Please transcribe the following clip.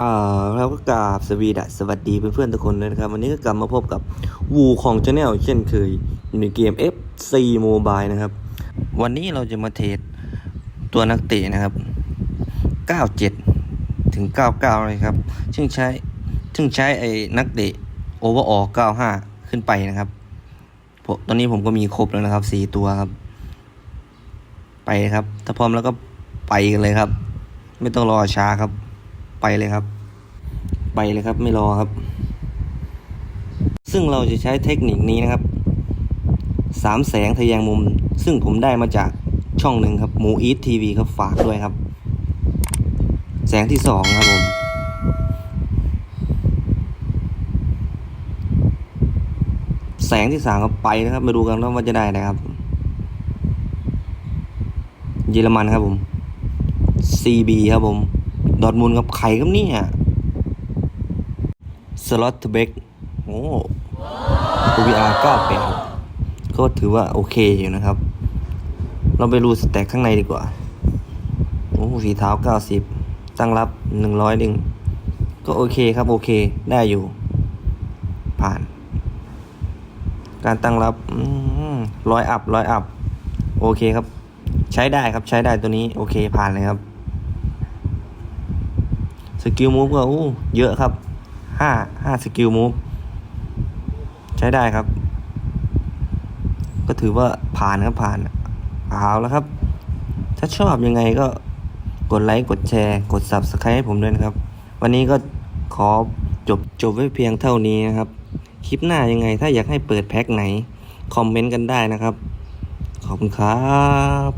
อ่าแล้วก็กราบสวีดัสวัสดีเพื่อนๆทุกคนเลยนะครับ วันนี้ก็กลับมาพบกับวูของชาแนลเช่นเคยอยู่ในเกม FC Mobile นะครับ วันนี้เราจะมาเทรดตัวนักเตะนะครับ 97 ถึง 99 เลยครับ ซึ่งใช้ซึ่งใช้ไอ้นักเตะโอเวอร์ออ95 ขึ้นไปนะครับตอนนี้ผมก็มีครบแล้วนะครับ 4 ตัวครับ ไปครับ ถ้าพร้อมแล้วก็ไปกันเลยครับ ไม่ต้องรอช้าครับ ไปเลยครับ ไปเลยครับไม่รอครับ ซึ่งเราจะใช้เทคนิคนี้นะครับสามแสงทะแยงมุม ซึ่งผมได้มาจากช่องหนึ่งครับหมูอีททีวีครับฝากด้วยครับ แสงที่สองครับผมแสงที่สามครับไปนะครับ มาดูกันว่าจะได้นะครับ เยอรมันครับผม CB ครับผม ดอร์ทมุนด์กับไข่ครับเนี่ยสล็อตเบกโอ้ OVR 98ก็ถือว่าโอเคอยู่นะครับ เราไปรูสแต็กข้างในดีกว่า โอ้ฝีเท้า90ตั้งรับ100ดึงก็โอเคครับ โอเค ได้อยู่ ผ่าน การตั้งรับร้อยอัพร้อยอัพ โอเคครับ ใช้ได้ครับใช้ได้ตัวนี้ โอเคผ่านเลยครับ กิลมูฟก็อู้เยอะครับห้าห้าสกิลมูฟใช้ได้ครับ ก็ถือว่าผ่านครับผ่านเอาแล้วครับ ถ้าชอบยังไงก็กดไลค์กดแชร์ กด Subscribe ให้ผมด้วยนะครับ วันนี้ก็ขอจบจบไว้เพียงเท่านี้นะครับ คลิปหน้ายังไงถ้าอยากให้เปิดแพ็คไหน คอมเมนต์กันได้นะครับ ขอบคุณครับ